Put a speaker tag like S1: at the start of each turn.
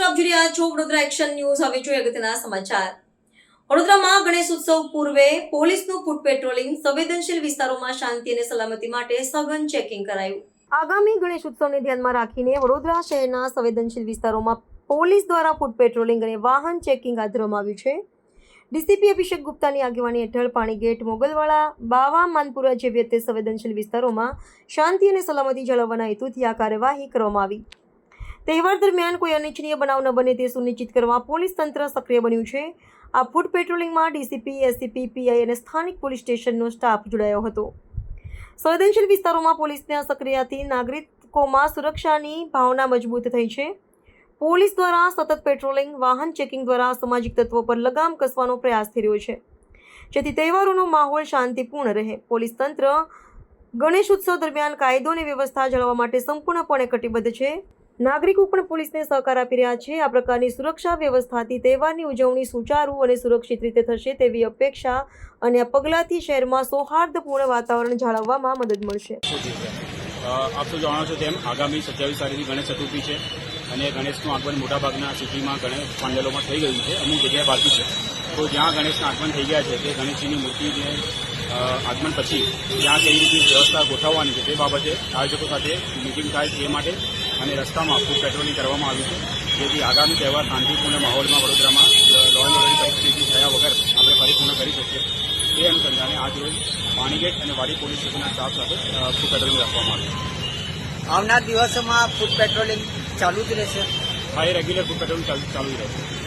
S1: છો Vadodara action news. હવે જોઈએ અગત્યના સમાચાર. વડોદરામાં ગણેશ ઉત્સવ પૂર્વે પોલીસનું ફૂટ પેટ્રોલિંગ સંવેદનશીલ વિસ્તારોમાં શાંતિ અને સલામતી માટે સઘન ચેકિંગ કરાયું. આગામી ગણેશ ઉત્સવને ધ્યાનમાં રાખીને વડોદરા શહેરના સંવેદનશીલ વિસ્તારોમાં પોલીસ દ્વારા ફૂટ પેટ્રોલિંગ અને વાહન ચેકિંગ હાથ ધરવામાં આવ્યું છે. ડીસીપી અભિષેક ગુપ્તાની આગેવાની હેઠળ પાણીગેટ મોગલવાળા બાવા માનપુરા જેવી તે સંવેદનશીલ વિસ્તારોમાં શાંતિ અને સલામતી જાળવવાના હેતુથી આ કાર્યવાહી કરવામાં આવી. તહેવાર દરમિયાન કોઈ અનિચ્છનીય બનાવ ન બને તે સુનિશ્ચિત કરવા પોલીસ તંત્ર સક્રિય બન્યું છે. આ ફૂડ પેટ્રોલિંગમાં ડીસીપી, એસસીપી, પીઆઈ અને સ્થાનિક પોલીસ સ્ટેશનનો સ્ટાફ જોડાયો હતો. સંવેદનશીલ વિસ્તારોમાં પોલીસના સક્રિયતાથી નાગરિકોમાં સુરક્ષાની ભાવના મજબૂત થઈ છે. પોલીસ દ્વારા સતત પેટ્રોલિંગ, વાહન ચેકિંગ દ્વારા સામાજિક તત્વો પર લગામ કસવાનો પ્રયાસ થઈ રહ્યો છે. જેથી તહેવારોનો માહોલ શાંતિપૂર્ણ રહે. પોલીસ તંત્ર ગણેશ ઉત્સવ દરમિયાન કાયદો અને વ્યવસ્થા જાળવવા માટે સંપૂર્ણપણે કટિબદ્ધ છે. નાગરિકો પણ પોલીસને સહકાર આપી રહ્યા છે. આ પ્રકારની સુરક્ષા વ્યવસ્થાથી તહેવારની ઉજવણી સુચારુ અને સુરક્ષિત રીતે થશે તેવી અપેક્ષા અને આ પગલાંથી શહેરમાં સૌહાર્દપૂર્ણ વાતાવરણ જાળવવામાં મદદ મળશે.
S2: આપ તો જાણો છો તેમ આગામી સત્યાવીસ તારીખથી ગણેશ ચતુર્થી છે અને ગણેશનું આગમન મોટાભાગના સિટીમાં ગણેશ પાંડલોમાં થઈ ગયું છે. અમુક જગ્યાએ બાકી છે. તો જ્યાં ગણેશના આગમન થઈ ગયા છે તે ગણેશજીની મૂર્તિને આગમન પછી ત્યાં કેવી રીતે વ્યવસ્થા ગોઠવવાની છે તે બાબતે આયોજકો સાથે મિટિંગ થાય તે માટે અને રસ્તામાં ફૂડ પેટ્રોલિંગ કરવામાં આવ્યું છે. જેથી આગામી તહેવાર શાંતિપૂર્ણ માહોલમાં વડોદરામાં લોન ઓર્ડરની પરિસ્થિતિ થયા વગર આપણે પરિપૂર્ણ કરી શકીએ. તે અનુસંધાને આજ રોજ પાણીગેટ અને વાડી પોલીસ સ્ટેશનના સ્ટાફ સાથે ફૂડ પેટ્રોલિંગ રાખવામાં આવ્યું
S3: આવનાર દિવસોમાં ફૂડ પેટ્રોલિંગ ચાલુ જ રહેશે.
S2: હા એ રેગ્યુલર ફૂડ પેટ્રોલિંગ ચાલુ ચાલુ જ રહેશે.